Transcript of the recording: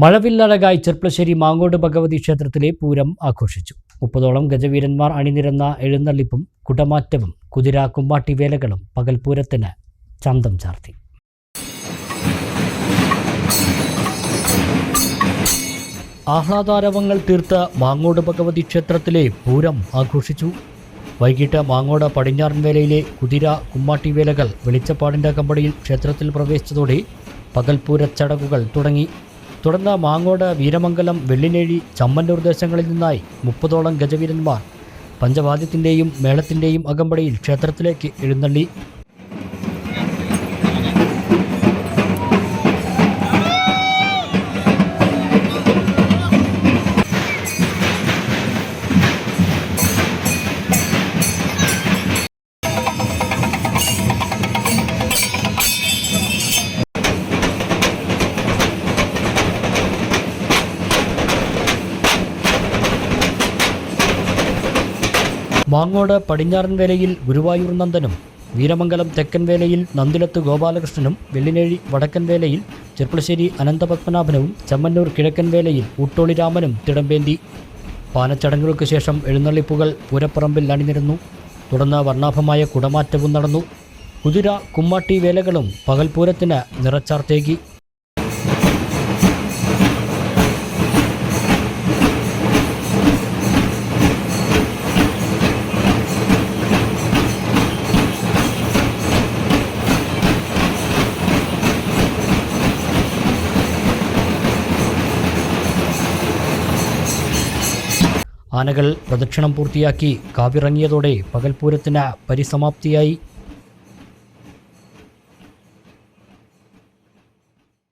മഴവില്ലഴകായി ചെർപ്പളശ്ശേരി മാങ്ങോട് ഭഗവതി ക്ഷേത്രത്തിലെ പൂരം ആഘോഷിച്ചു. മുപ്പതോളം ഗജവീരന്മാർ അണിനിരന്ന എഴുന്നള്ളിപ്പും കുടമാറ്റവും കുതിര കുമ്മാട്ടി വേലകളും പകൽപൂരത്തിന് ചന്തം ചാർത്തി. ആഹ്ലാദാരവങ്ങൾ തീർത്ത മാങ്ങോട് ഭഗവതി ക്ഷേത്രത്തിലെ പൂരം ആഘോഷിച്ചു. വൈകിട്ട് മാങ്ങോട് പടിഞ്ഞാറൻ വേലയിലെ കുതിര കുമ്മാട്ടി വേലകൾ വെളിച്ചപ്പാടിന്റെ കമ്പടിയിൽ ക്ഷേത്രത്തിൽ പ്രവേശിച്ചതോടെ പകൽപൂര ചടങ്ങുകൾ തുടങ്ങി. തുടർന്ന് മാങ്ങോട് വീരമംഗലം വെള്ളിനേഴി ചമ്മന്നൂർ ദേശങ്ങളിൽ നിന്നായി മുപ്പതോളം ഗജവീരന്മാർ. പഞ്ചവാദ്യത്തിന്റെയും മേളത്തിന്റെയും അകമ്പടിയിൽ ക്ഷേത്രത്തിലേക്ക് എഴുന്നള്ളി മാങ്ങോട് പടിഞ്ഞാറൻ വേലയിൽ ഗുരുവായൂർ നന്ദനും വീരമംഗലം തെക്കൻ വേലയിൽ നന്ദിലത്ത് ഗോപാലകൃഷ്ണനും വെള്ളിനേഴി വടക്കൻ വേലയിൽ ചെർപ്പളശ്ശേരി അനന്തപത്മനാഭനവും ചമ്മന്നൂർ കിഴക്കൻ വേലയിൽ ഊട്ടോളി രാമനും തിടമ്പേന്തി. പാനച്ചടങ്ങുകൾക്ക് ശേഷം എഴുന്നള്ളിപ്പുകൾ പൂരപ്പറമ്പിൽ അണിനിരുന്നു. തുടർന്ന് വർണാഭമായ കുടമാറ്റവും നടന്നു. കുതിര കുമ്മാട്ടി വേലകളും പകൽപൂരത്തിന് നിറച്ചാർത്തേകി. ആനകൾ പ്രദക്ഷിണം പൂർത്തിയാക്കി കാവിറങ്ങിയതോടെ പകൽപൂരത്തിന് പരിസമാപ്തിയായി.